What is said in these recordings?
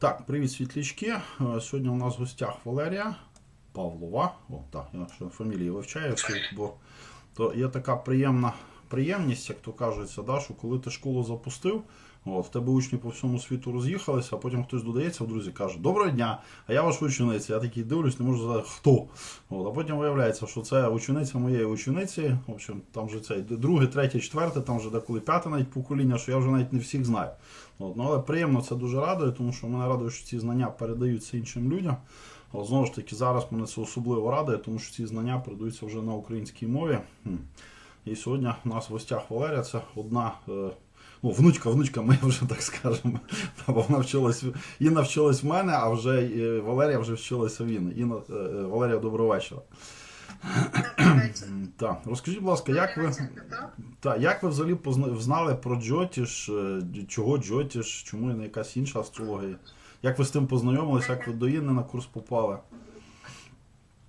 Так, привіт, світлячки. Е, Сьогодні у нас в гостях Валерія Павлова. О, так, я ще фамілії вивчаю, бо то є така приємна приємність, як то кажеться, да, що коли ти школу запустив, от, в тебе учні по всьому світу роз'їхалися, а потім хтось додається в друзі, каже, доброго дня, а я ваш учениця. Я такий дивлюсь, не можу сказати, хто. От, а потім виявляється, що це учениця моєї учениці. В общем, там вже цей друге, третє, четверте, там вже деколи п'яте навіть покоління, що я вже навіть не всіх знаю. От, ну, але приємно це дуже радує, тому що мене радує, що ці знання передаються іншим людям. От, знову ж таки, зараз мене це особливо радує, тому що ці знання передаються вже на українській мові. І сьогодні у нас в гостях Валерія, це одна. Ну, внучка, внучка моя вже так скажемо. Бо вона вчилась, в- Інна вчилась в мене, а вже е, Валерія вже вчилася в Інни. Інна, е, е, Валерія, доброго вечора. Так, розкажіть, будь ласка, як ви, та, як ви взагалі знали про Джотіш, чого Джотіш, чому не якась інша астрологія? Як ви з тим познайомились, як ви до Інни на курс попали?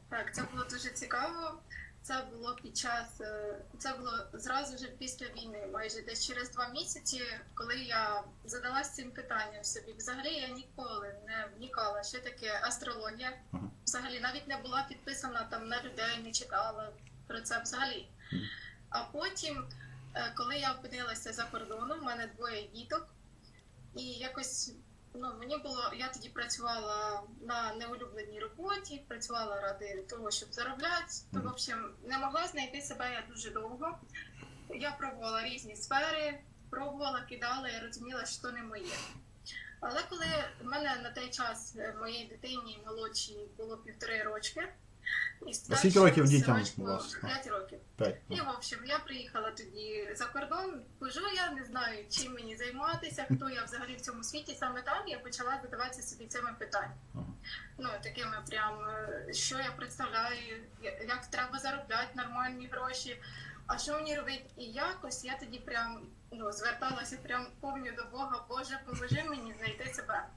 Так, це було дуже цікаво. Це було під час, е, це було зразу ж після війни, майже десь через два місяці, коли я задалась цим питанням собі. Взагалі я ніколи не вникала, що таке астрологія. Взагалі навіть не була підписана там на людей, не читала про це взагалі. А потім, е, коли я опинилася за кордоном, в мене двоє діток, і якось ну мені було, я тоді працювала на неулюбленій роботі, працювала ради того, щоб заробляти. То, в общем, не могла знайти себе я дуже довго. Я пробувала різні сфери, пробувала, кидала, я розуміла, що не моє. Але коли в мене на той час е, моїй дитині молодшій було півтори рочки, і скільки років дітям у вас? П'ять років. П'ять. І в общем, я приїхала тоді за кордон. Хожу, я не знаю, чим мені займатися, хто я взагалі в цьому світі. Саме там я почала задаватися собі цими питаннями. Ага. Ну такими прям е, що я представляю, як треба заробляти нормальні гроші. А що мені робити? І якось я тоді прям ну зверталася прям повністю до Бога, Боже, поможи мені знайти себе.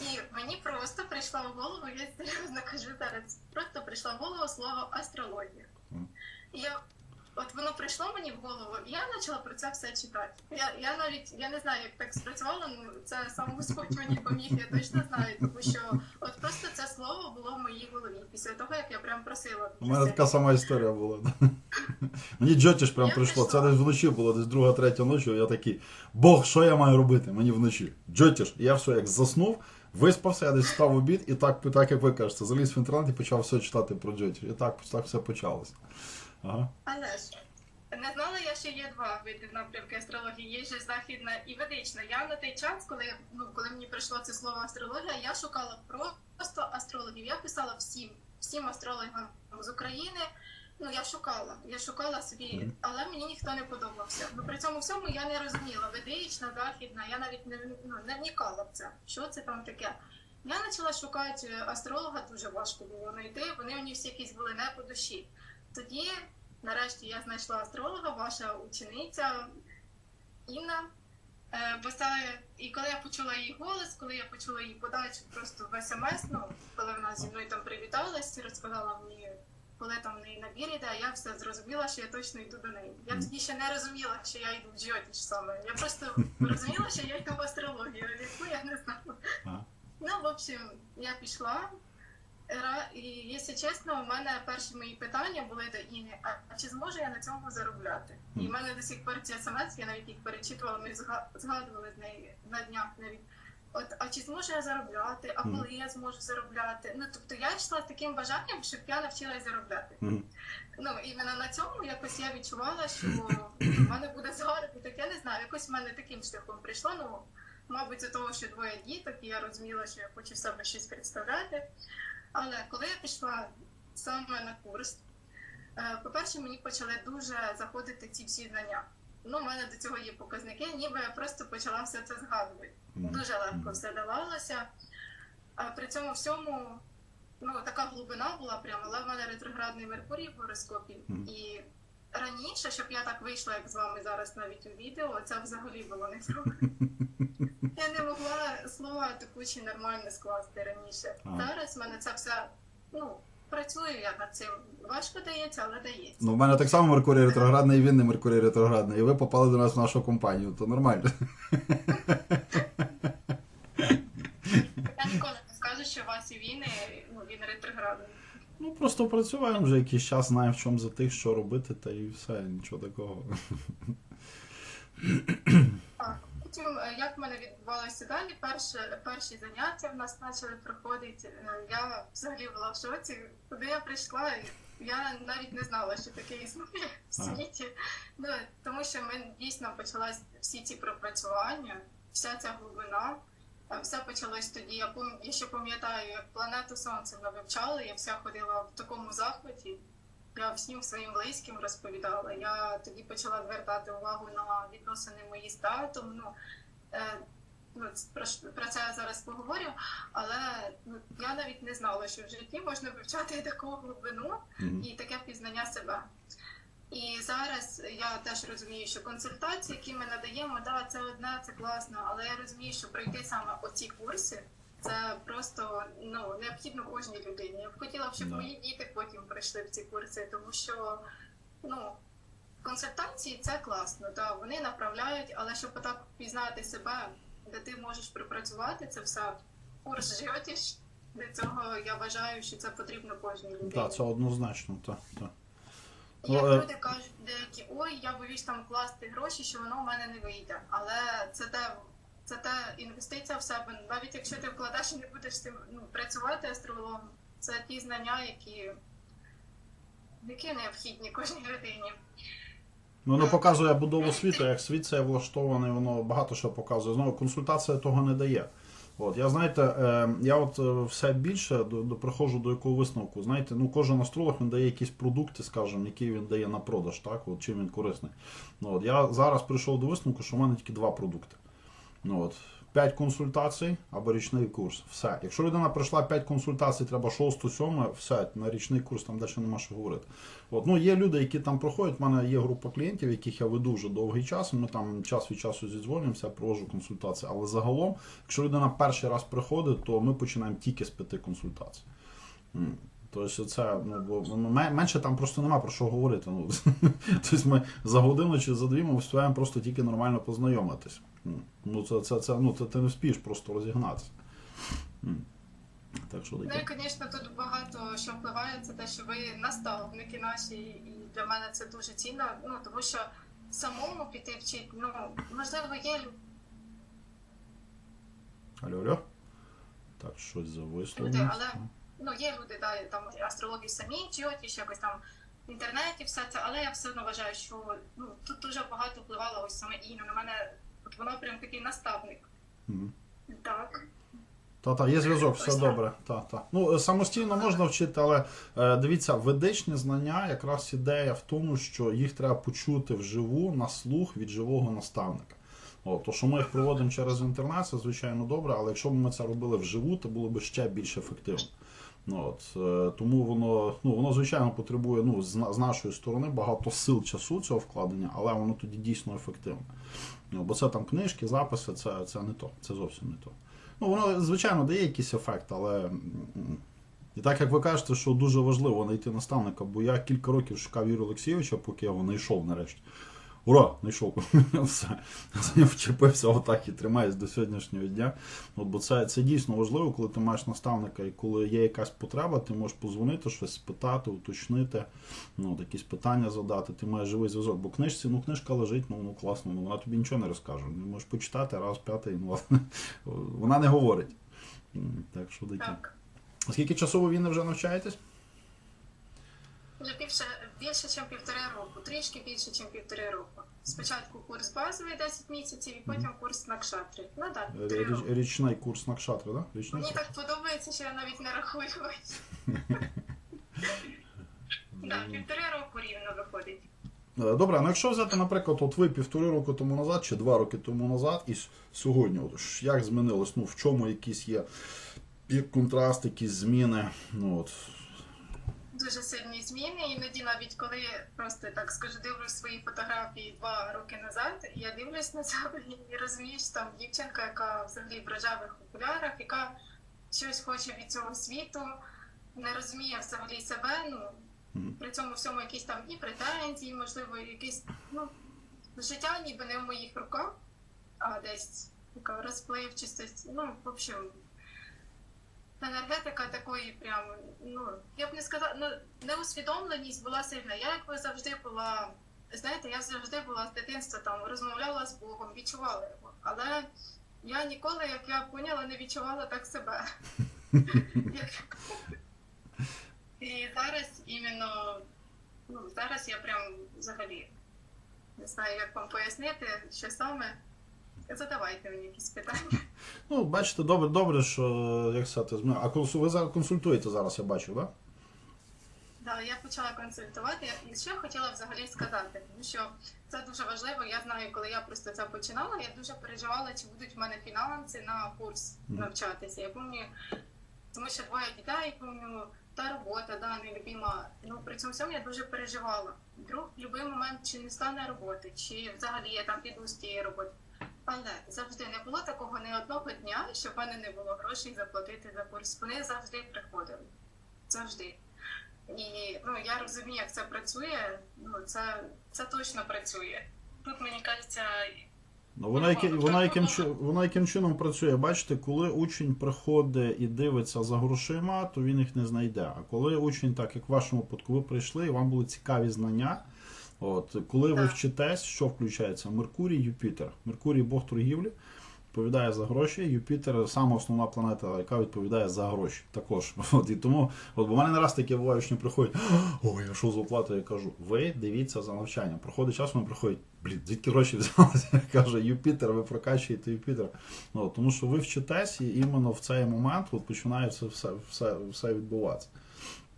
І мені просто прийшла в голову, я серйозно кажу зараз, просто прийшла в голову слово астрологія. І я от воно прийшло мені в голову, і я почала про це все читати. Я, я навіть я не знаю, як так спрацювало, ну це сам Господь мені поміг, я точно знаю, тому що от просто це слово було в моїй голові після того, як я прям просила. У мене така сама історія була. Мені Джотіш прям Я прийшло. Це десь вночі було, десь друга, третя ночі. Я такий, Бог, що я маю робити? Мені вночі. Джотіш. І я все як заснув, виспався, я десь став обід, і так, так як ви кажете, заліз в інтернет і почав все читати про Джотіш. І так, так все почалося. Ага. Але ж не знала я, що є два види напрямки астрології. Є ж західна і ведична. Я на той час, коли ну коли мені прийшло це слово астрологія, я шукала просто астрологів. Я писала всім, всім астрологам з України. Ну я шукала, я шукала собі, але мені ніхто не подобався. Ну при цьому всьому я не розуміла ведична, західна. Я навіть не ну, не вникала в це. Що це там таке? Я почала шукати астролога, дуже важко було знайти. Вони мені всі якісь були не по душі. Тоді, нарешті, я знайшла астролога, ваша учениця Інна. Е, бо це, і коли я почула її голос, коли я почула її подачу просто в смс, ну коли вона зі мною там привіталась, розказала мені, коли там в неї набір іде, я все зрозуміла, що я точно йду до неї. Я тоді ще не розуміла, що я йду в Джотіш саме. Я просто розуміла, що я йду в астрологію, яку я не знала. Ну, в общем, я пішла. І, якщо чесно, у мене перші мої питання були до Іни, а, а чи зможу я на цьому заробляти? І в мене до сих пор ці смс, я навіть їх перечитувала, ми зга- згадували з нею на днях навіть. От, а чи зможу я заробляти? А коли я зможу заробляти? Ну тобто я йшла з таким бажанням, щоб я навчилась заробляти. Мгм. Ну іменно на цьому якось я відчувала, що в мене буде заробіток. Я не знаю, якось в мене таким шляхом прийшло. Ну мабуть, за того, що двоє діток, і я розуміла, що я хочу себе щось представляти. Але коли я пішла саме на курс, е, по-перше, мені почали дуже заходити ці всі знання. Ну, у мене до цього є показники, ніби я просто почала все це згадувати. Дуже легко все давалося. А при цьому всьому ну, така глибина була прямо, але в мене ретроградний Меркурій в гороскопі. І раніше, щоб я так вийшла, як з вами зараз навіть у відео, це взагалі було не зробити. Я не могла слова текучі нормально скласти раніше. Ага. Зараз в мене це все ну, працюю я над цим. Важко дається, але дається. Ну, в мене так само Меркурій ретроградний, і він не Меркурій ретроградний. І ви попали до нас в нашу компанію, то нормально. кажуть, що у вас і війни, ну він ретроградний. Ну просто працюємо вже якийсь час, знаємо в чому за тих, що робити, та і все, нічого такого. Так. Потім, е, як в мене відбувалося далі, перше, перші заняття в нас почали проходити. е, Я взагалі була в шоці. Куди я прийшла, я навіть не знала, що таке існує в світі. Ну, тому що ми дійсно почалась всі ці пропрацювання, вся ця глибина. Все почалось тоді. Я пам- я ще пам'ятаю, як планету Сонце ми вивчали, я вся ходила в такому захваті. Я всім своїм близьким розповідала. Я тоді почала звертати увагу на відносини мої з татом. Ну, е, ну, про, про це я зараз поговорю, але ну, я навіть не знала, що в житті можна вивчати таку глибину і таке пізнання себе. І зараз я теж розумію, що консультації, які ми надаємо, да, це одне, це класно, але я розумію, що пройти саме оці курси. Це просто ну необхідно кожній людині. Я б хотіла, щоб Да. мої діти потім прийшли в ці курси, тому що ну консультації це класно, да, вони направляють, але щоб отак пізнати себе, де ти можеш пропрацювати це все курс животіш. Для цього я вважаю, що це потрібно кожній людині. Так, це однозначно, так, так. Як Ну, е, люди кажуть деякі, ой, я боюсь там класти гроші, що воно в мене не вийде. Але це те, це те інвестиція в себе. Навіть якщо ти вкладеш і не будеш цим ну, працювати астрологом, це ті знання, які, які необхідні кожній людині. Ну, Воно показує будову світу, як світ це влаштований, воно багато що показує. Знову консультація того не дає. От, я знаєте, е, я от е, все більше до, до, приходжу до якого висновку. Знаєте, ну кожен астролог він дає якісь продукти, скажімо, які він дає на продаж, так, от, чим він корисний. Ну, от, я зараз прийшов до висновку, що в мене тільки два продукти. Ну, от, 5 консультацій або річний курс. Все. Якщо людина пройшла 5 консультацій, треба 6, 7, все, на річний курс там далі нема що говорити. От, ну, є люди, які там проходять. У мене є група клієнтів, яких я веду вже довгий час. Ми там час від часу зідзвонюємося, я проводжу консультації. Але загалом, якщо людина перший раз приходить, то ми починаємо тільки з п'яти консультацій. Тобто це, ну, менше там просто нема про що говорити. Ну, тобто ми за годину чи за дві ми встигаємо просто тільки нормально познайомитись. М. Ну, це, це, це, ну, це ти не вспієш просто розігнатися. Так що Ну таке. і, звісно, тут багато що впливає, це те, що ви наставники наші, і для мене це дуже цінно. Ну тому що самому піти вчити, ну можливо, є люди. Алло, алло. Так, щось зависло. Люди, але ну є люди, да, там астрологи самі вчать, якось там в інтернеті все це, але я все одно вважаю, що ну тут дуже багато впливала ось саме Інна. На мене от вона прям такий наставник. Мгм. Так. Та, та, є зв'язок, все добре. Та, та. Ну, е, самостійно можна вчити, але е, дивіться, ведичні знання, якраз ідея в тому, що їх треба почути вживу на слух від живого наставника. О, то, що ми їх проводимо через інтернет, це звичайно добре, але якщо б ми це робили вживу, то було б ще більш ефективно. Ну, от, е, тому воно, ну, воно, звичайно, потребує ну, з, нашої сторони багато сил часу цього вкладення, але воно тоді дійсно ефективне. Ну, бо це там книжки, записи, це, це не то, це зовсім не то. Ну, воно, звичайно, дає якийсь ефект, але. І так як ви кажете, що дуже важливо знайти наставника, бо я кілька років шукав Юрія Олексійовича, поки я його знайшов нарешті. Ура! Знайшов. Все. За вчепився отак і тримаюсь до сьогоднішнього дня. От, бо це, це дійсно важливо, коли ти маєш наставника і коли є якась потреба, ти можеш позвонити, щось спитати, уточнити, ну, от, якісь питання задати, ти маєш живий зв'язок. Бо книжці, ну книжка лежить, ну, ну класно, ну вона тобі нічого не розкаже. Ну, Можеш почитати раз, п'ятий, ну вона не говорить. Так що такі. Так. Скільки часу ви війни вже навчаєтесь? Вже більше, більше, ніж півтори року, трішки більше, ніж півтори року. Спочатку курс базовий 10 місяців, і потім курс на кшатрі. Ну так, року. Річ- Річний курс на кшатри, так? Да? Річний Мені курс? так подобається, що я навіть не рахую. Так, півтори року рівно виходить. Е, Добре, ну якщо взяти, наприклад, от ви півтори року тому назад чи два роки тому назад, і с- сьогодні, от, ж як змінилось? Ну, в чому якісь є є контраст, якісь зміни? Ну, от. Дуже сильні зміни. Іноді навіть коли просто так скажу, дивлюсь свої фотографії два роки назад, я дивлюсь на себе і розумію, що там дівчинка, яка взагалі в рожевих окулярах, яка щось хоче від цього світу, не розуміє взагалі себе. Ну при цьому всьому якісь там і претензії, можливо, якісь ну життя ніби не в моїх руках, а десь така розпливчість. Ну, в общем. Енергетика такої прям, ну, я б не сказала, ну, неусвідомленість була сильна. Я якби завжди була, знаєте, я завжди була з дитинства там, розмовляла з Богом, відчувала його. Але я ніколи, як я поняла, не відчувала так себе. І зараз іменно, ну, зараз я прям взагалі не знаю, як вам пояснити, що саме. Задавайте мені якісь питання. Ну, бачите, добре, добре, що як сказати, змі- а консу- ви зараз консультуєте зараз, я бачу, так? Да? Да, я почала консультувати. І що хотіла взагалі сказати, тому що це дуже важливо. Я знаю, коли я просто це починала, я дуже переживала, чи будуть в мене фінанси на курс Мгм. навчатися. Я пам'ятаю, тому що двоє дітей, пам'ятаю, та робота, да, нелюбима. Ну при цьому всьому я дуже переживала. Вдруг в будь-який момент чи не стане роботи, чи взагалі я там піду з тієї роботи. Але завжди не було такого ні одного дня, щоб в мене не було грошей заплатити за курс. Вони завжди приходили. Завжди. І ну, я розумію, як це працює. Ну, це, це точно працює. Тут мені кажеться, Ну, воно, яке, воно, яким, воно яким чином працює? Бачите, коли учень приходить і дивиться за грошима, то він їх не знайде. А коли учень, так як в вашому випадку, ви прийшли, і вам були цікаві знання. От, коли ви вчитесь, що включається? Меркурій, Юпітер. Меркурій Бог торгівлі, відповідає за гроші. Юпітер сама основна планета, яка відповідає за гроші. Також. От, і тому, от, бо в мене не раз таке буває, що не приходять, ой, а що з оплатою? Я кажу, ви дивіться за навчанням. Проходить час, вони приходять, блін, звідки гроші взялися? Я кажу, Юпітер, ви прокачуєте Юпітер. Ну, тому що ви вчитесь, і іменно в цей момент от, починає це все, все, все відбуватися.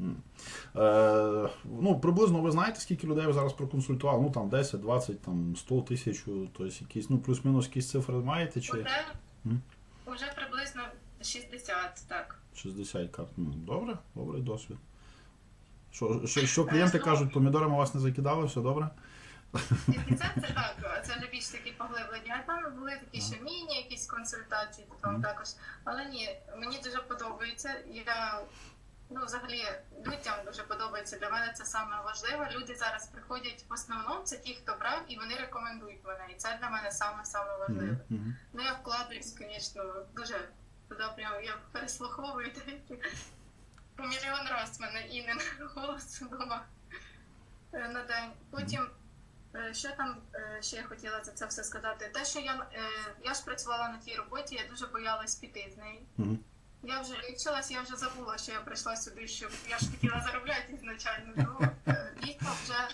Е, ну, приблизно ви знаєте, скільки людей ви зараз проконсультували? Ну там 10, 20, там 100 тисяч, тобто якісь, ну, плюс-мінус якісь цифри маєте чи Мгм. вже приблизно 60, так. 60 карт? Ну, добре, добрий досвід. Що, що, що клієнти кажуть, помідорами вас не закидали, все добре? 60 це так, це вже більш такі поглиблені. А там були такі ще міні, якісь консультації там Мгм. також. Але ні, мені дуже подобається. Я ну взагалі людям дуже подобається. Для мене це саме важливе. Люди зараз приходять в основному, це ті, хто брав, і вони рекомендують мене. І це для мене саме саме важливе. Мгм, мгм. Ну я вкладаюсь, звісно, дуже туди прям я переслуховую деякі мільйон раз в мене Інен голос вдома е, на день. Потім, е, що там е, ще я хотіла за це все сказати? Те, що я, я ж працювала на тій роботі, я дуже боялась піти з неї. Мгм. Я вже вивчилась, я вже забула, що я прийшла сюди, щоб я ж хотіла заробляти ізначально. Ну, е, вже.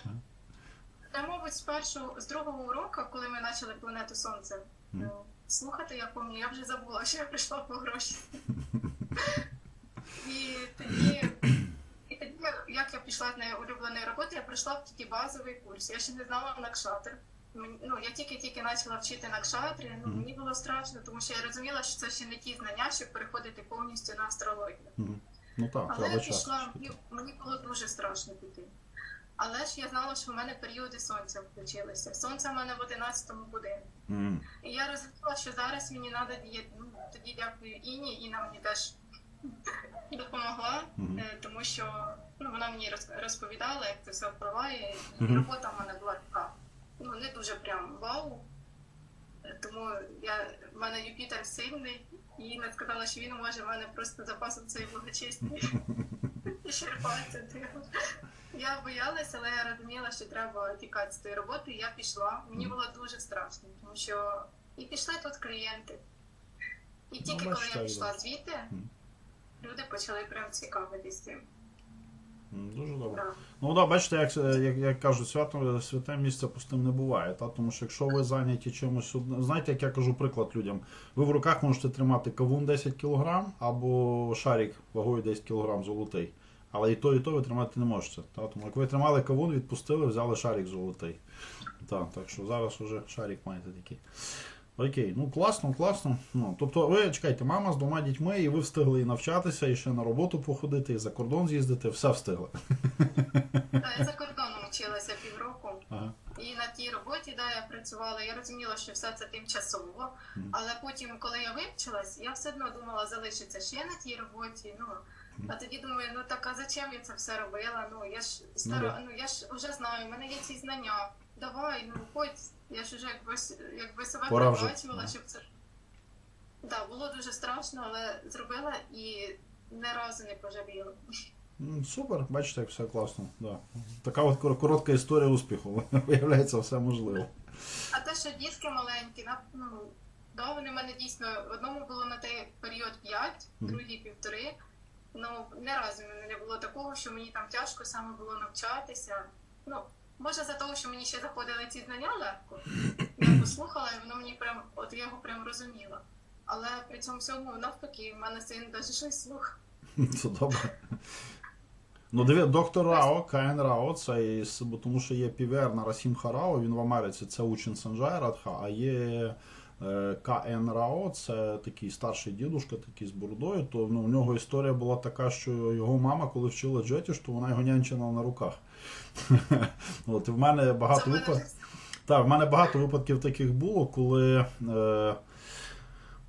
Та, мабуть, з першого, з другого уроку, коли ми почали планету Сонце е, слухати, я пам'ятаю, я вже забула, що я прийшла по гроші. І тоді, і тоді, як я пішла з нею улюбленої роботи, я прийшла в тільки базовий курс. Я ще не знала накшатр. Ну, я тільки-тільки почала вчити накшатрі, ну, Мгм. мені було страшно, тому що я розуміла, що це ще не ті знання, щоб переходити повністю на астрологію. Ну так, Але я пішла, мені, мені було дуже страшно піти. Але ж я знала, що в мене періоди сонця включилися. Сонце в мене в 11-му будинку. Мгм. І я розуміла, що зараз мені треба. Ну, тоді дякую Іні, Інна мені теж допомогла, Мгм. е, тому що ну, вона мені роз- розповідала, як це все впливає. І Мгм. робота в мене була така, ну не дуже прям вау. Тому я, в мене Юпітер сильний, і Інна сказала, що він може в мене просто запасом цієї благочесті черпати. Я боялася, але я розуміла, що треба тікати з тієї роботи. Я пішла. Мені було дуже страшно, тому що і пішли тут клієнти. І тільки коли я пішла звідти, люди почали прям цікавитись цим. Дуже добре. Да. Ну да, бачите, як, як, як кажуть, свято, святе місце пустим не буває. Та? Тому що якщо ви зайняті чимось, знаєте, як я кажу приклад людям, ви в руках можете тримати кавун 10 кг або шарик вагою 10 кг золотий. Але і то, і то ви тримати не можете. Та? Тому як ви тримали кавун, відпустили, взяли шарик золотий. Та, так що зараз уже шарик маєте такий. Окей, ну класно, класно. Ну, тобто, ви чекайте, мама з двома дітьми, і ви встигли і навчатися, і ще на роботу походити, і за кордон з'їздити, все встигли. Я за кордоном вчилася півроку. Ага. І на тій роботі, де я працювала, я розуміла, що все це тимчасово. Мгм. Але потім, коли я вивчилась, я все одно думала залишитися ще на тій роботі. Ну а тоді думаю, ну так а зачем я це все робила? Ну я ж стара, ну я ж вже знаю, в мене є ці знання. Давай, ну хоч я ж уже якби якби себе Пора вже. щоб це. Так, було дуже страшно, але зробила і ні разу не пожаліла. М, Супер, бачите, як все класно. Да. Така от кор- коротка історія успіху. Виявляється, все можливо. А те, що дітки маленькі, на ну да, вони в мене дійсно одному було на той період 5, Мгм. другий півтори. Ну не разу в мене не було такого, що мені там тяжко саме було навчатися. Ну, може за того, що мені ще заходили ці знання легко. Я послухала, і воно мені прям, от я його прям розуміла. Але при цьому всьому навпаки, в мене син навіть щось слух. Це добре. Ну, диві, доктор Рао, Каен Рао, це тому що є піверна Расім Харао, він в Америці, це учень Санджай Радха, а є е, Каен Рао, це такий старший дідушка, такий з бородою, то ну, в нього історія була така, що його мама, коли вчила джетіш, то вона його нянчила на руках. От, в мене багато випадків. Так, в мене багато випадків таких було, коли е,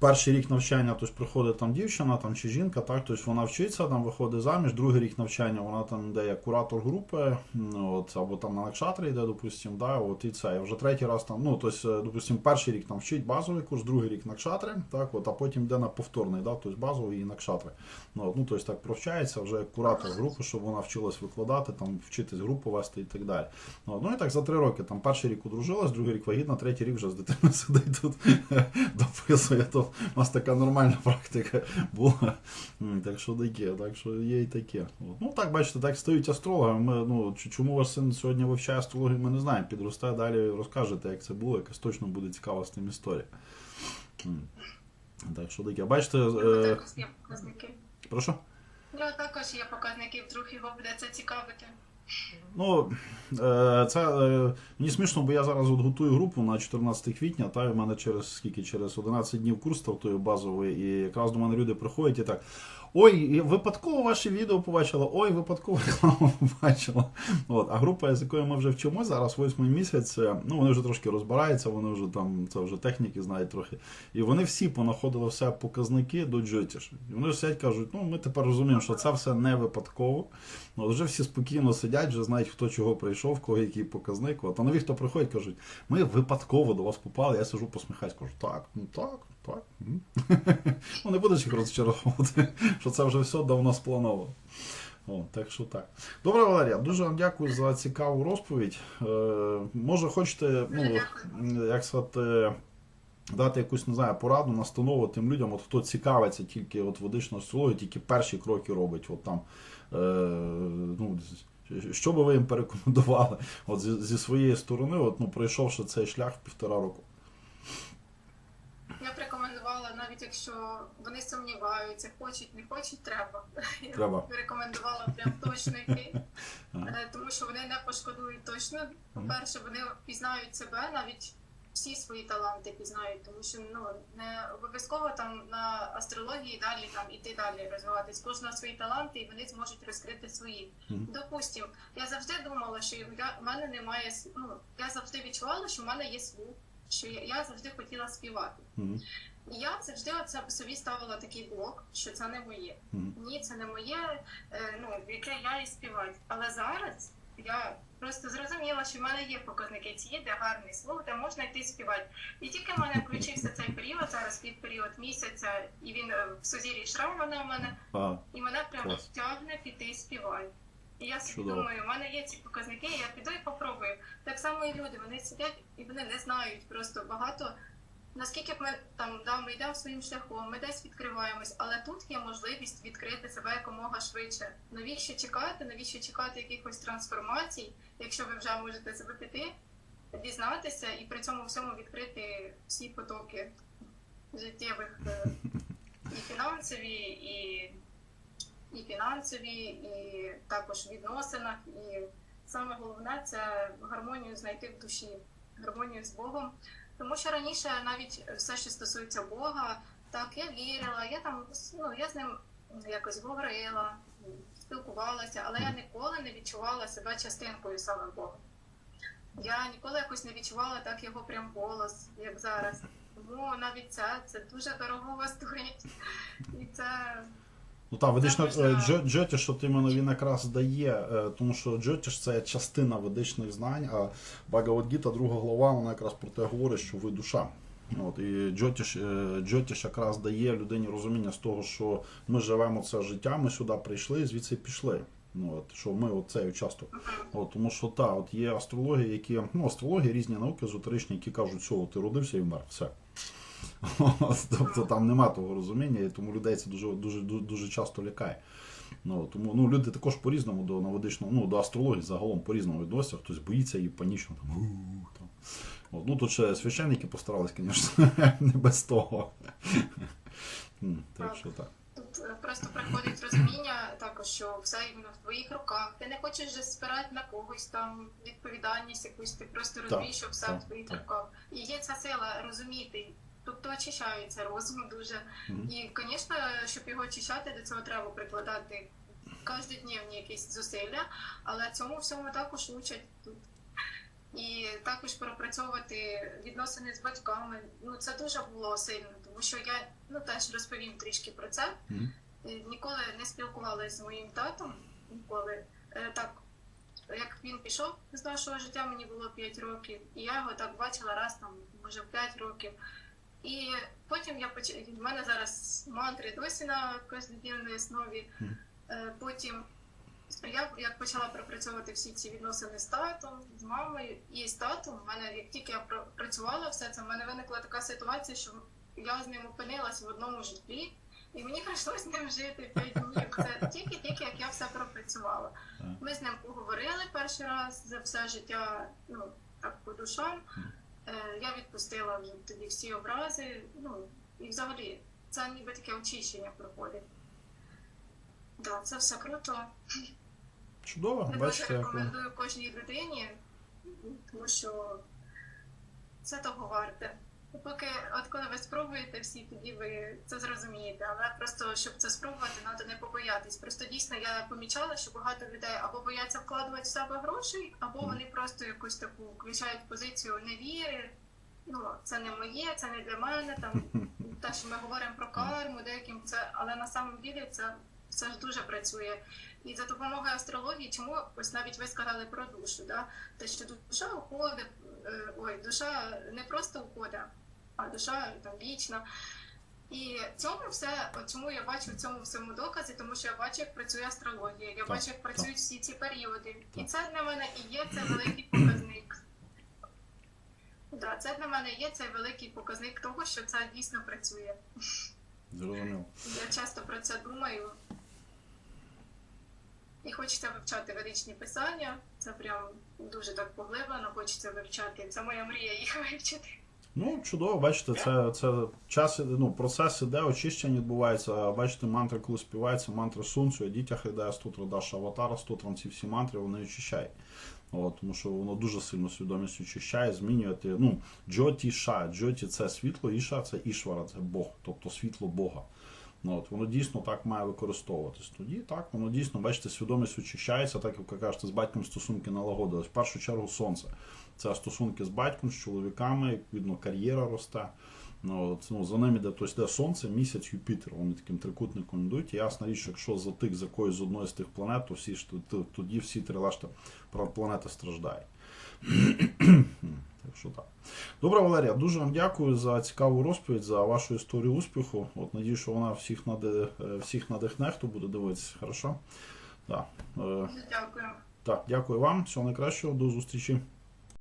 перший рік навчання тобто, приходить там дівчина там, чи жінка, так, тобто вона вчиться, там виходить заміж, другий рік навчання вона там йде як куратор групи, от, або там на накшатрі йде, допустим, да, от, і це. І вже третій раз там, ну, тобто, допустим, перший рік там вчить базовий курс, другий рік накшатри, так, от, а потім йде на повторний, да, тобто базовий і накшатри. Ну, ну, тобто так провчається вже як куратор групи, щоб вона вчилась викладати, там, вчитись групу вести і так далі. Ну, ну і так за три роки. Там перший рік одружилась, другий рік вагітна, третій рік вже з дитиною сидить тут дописує. То у нас така нормальна практика була. Так що таке, так що є і таке. Ну так, бачите, так стають астрологами. Ми, ну, чому ваш син сьогодні вивчає астрологію, ми не знаємо. Підросте далі розкажете, як це було, якась точно буде цікава з тим історія. Так що таке. Бачите, е, прошу? Також є показники, вдруг його буде це цікавити. Ну, е, це е, мені смішно, бо я зараз от готую групу на 14 квітня, та і в мене через скільки, через 11 днів курс стартує базовий, і якраз до мене люди приходять і так. Ой, випадково ваше відео побачила, ой, випадково рекламу побачила. От, а група, з якою ми вже вчимо зараз, восьмий місяць, е, ну вони вже трошки розбираються, вони вже там, це вже техніки знають трохи. І вони всі понаходили все показники до Джотіш. І вони ж сидять кажуть, ну ми тепер розуміємо, що це все не випадково. Ну, вже всі спокійно сидять, вже знають, хто чого прийшов, кого який показник. От, а нові, хто приходять, кажуть, ми випадково до вас попали. Я сижу, посміхаюсь, кажу, так, ну так, так. Ну, не будеш їх розчаровувати, що це вже все давно сплановано. О, так що так. Добре, Валерія, дуже вам дякую за цікаву розповідь. Е, може, хочете, ну, як сказати, дати якусь, не знаю, пораду, настанову тим людям, от хто цікавиться тільки от водичною астрологією, тільки перші кроки робить. От там, е, ну, що би ви їм порекомендували от зі, зі своєї сторони, от, ну, пройшовши цей шлях в півтора року? Навіть якщо вони сумніваються, хочуть, не хочуть, треба. Треба. Я рекомендувала прям точно йти, Е, тому що вони не пошкодують точно. По-перше, вони пізнають себе, навіть всі свої таланти пізнають, тому що ну не обов'язково там на астрології далі там іти далі розвиватись. Кожного свої таланти, і вони зможуть розкрити свої. Допустим, я завжди думала, що я в мене немає ну я завжди відчувала, що в мене є слух, що я, я завжди хотіла співати. Мгм. І я завжди оце собі ставила такий блок, що це не моє. Ні, це не моє, е, ну яке я і співаю. Але зараз я просто зрозуміла, що в мене є показники ці, де гарний слух, де можна йти співати. І тільки в мене включився цей період, зараз під період місяця, і він е, в сузір'ї Шраумана у мене, А, і мене прям Клас. тягне піти співати. І я собі Чудово. думаю, в мене є ці показники, я піду і попробую. Так само і люди, вони сидять і вони не знають просто багато. Наскільки б ми там да, ми йдемо своїм шляхом, ми десь відкриваємось, але тут є можливість відкрити себе якомога швидше. Навіщо чекати? Навіщо чекати якихось трансформацій, якщо ви вже можете себе піти, дізнатися і при цьому всьому відкрити всі потоки життєвих е, і фінансові, і, і фінансові, і також відносинах. І саме головне це гармонію знайти в душі, гармонію з Богом. Тому що раніше навіть все, що стосується Бога, так я вірила, я там ну я з ним якось говорила, спілкувалася, але я ніколи не відчувала себе частинкою саме Бога. Я ніколи якось не відчувала так його прям голос, як зараз. Тому навіть це, це дуже дорого стоїть. І це Ну так, ведична Джо- Джотіш, от іменно він якраз дає, е, тому що Джотіш це частина ведичних знань, а Багавадгіта, друга глава, вона якраз про те говорить, що ви душа. От, і Джотіш, е, Джотіш якраз дає людині розуміння з того, що ми живемо це життя, ми сюди прийшли і звідси пішли. Ну, от, що ми от цей участок. От, тому що та, от є астрологія, які, ну, астрологія, різні науки езотеричні, які кажуть, от ти родився і вмер, все. Тобто там нема того розуміння, і тому людей це дуже, дуже, дуже, часто лякає. Ну, тому ну, люди також по-різному до наводичного, ну, до астрології загалом по-різному відносяться, хтось боїться її панічно там. Там. От, ну, тут ще священники постарались, звісно, не без того. Так що так. Тут е, просто приходить розуміння також, що все в твоїх руках. Ти не хочеш же спирати на когось там відповідальність якусь, ти просто розумієш, що все так, в твоїх так. руках. І є ця сила розуміти. Тобто очищається розум дуже. Мгм. І, звісно, щоб його очищати, до цього треба прикладати кожнодневні якісь зусилля, але цьому всьому також учать тут. І також пропрацьовувати відносини з батьками. Ну це дуже було сильно, тому що я ну теж розповім трішки про це. Е, Ніколи не спілкувалася з моїм татом. Ніколи Е, так. Як він пішов з нашого життя, мені було 5 років, і я його так бачила раз там, може, в 5 років. І потім я поч... в мене зараз мантри досі на кожноденній основі. Е, Потім я як почала пропрацьовувати всі ці відносини з татом, з мамою і з татом, в мене як тільки я пр- працювала все це, в мене виникла така ситуація, що я з ним опинилась в одному житлі, і мені прийшлося з ним жити 5 днів. Це тільки-тільки як я все пропрацювала. Ми з ним поговорили перший раз за все життя, ну так по душам. Е, Я відпустила вже тоді всі образи. Ну і взагалі це ніби таке очищення проходить. Да, це все круто. Чудово, Я дуже бачите, як рекомендую кожній людині, тому що це того варте. І Поки, от коли ви спробуєте всі, тоді ви це зрозумієте. Але просто щоб це спробувати, треба не побоятись. Просто дійсно я помічала, що багато людей або бояться вкладувати в себе грошей, або вони просто якусь таку включають позицію невіри. Ну, це не моє, це не для мене. Там те, що ми говоримо про карму, деяким це, але на самом ділі це все ж дуже працює. І за допомогою астрології, чому ось навіть ви сказали про душу, да? те, що душа уходить, е, ой, душа не просто уходить, а душа там вічна. І цьому все, чому я бачу в цьому всьому докази, тому що я бачу, як працює астрологія, я Так, бачу, як так. працюють всі ці періоди. І це для мене і є цей великий показник. Да, це для мене є цей великий показник того, що це дійсно працює. Зрозумів. Я часто про це думаю. І хочеться вивчати ведичні писання. Це прям дуже так поглиблено, хочеться вивчати. Це моя мрія їх вивчити. Ну, чудово, бачите, це, це час, ну, процес іде, очищення відбувається. Бачите, мантри, коли співається, мантри сунцю, дітях іде стутра Даша Аватара, стутром ці всі мантри, вони очищають. От, тому що воно дуже сильно свідомість очищає, змінює. Ну, джоті ша, джоті це світло, іша це ішвара, це Бог, тобто світло Бога. Ну, от, воно дійсно так має використовуватись. Тоді так, воно дійсно, бачите, свідомість очищається, так як ви кажете, з батьком стосунки налагодились. В першу чергу сонце. Це стосунки з батьком, з чоловіками, відповідно, кар'єра росте. Ну, от, ну, за ним іде, тобто йде сонце, місяць, Юпітер. Вони таким трикутником йдуть. І ясна річ, якщо затик з якоїсь з одної з тих планет, то всі ж тоді всі три решта планети страждають. Так що так. Добре, Валерія, дуже вам дякую за цікаву розповідь, за вашу історію успіху. От надію, що вона всіх нади, е, всіх надихне, хто буде дивитися. Хорошо? Так. Е, дякую. так, дякую вам. Всього найкращого, до зустрічі.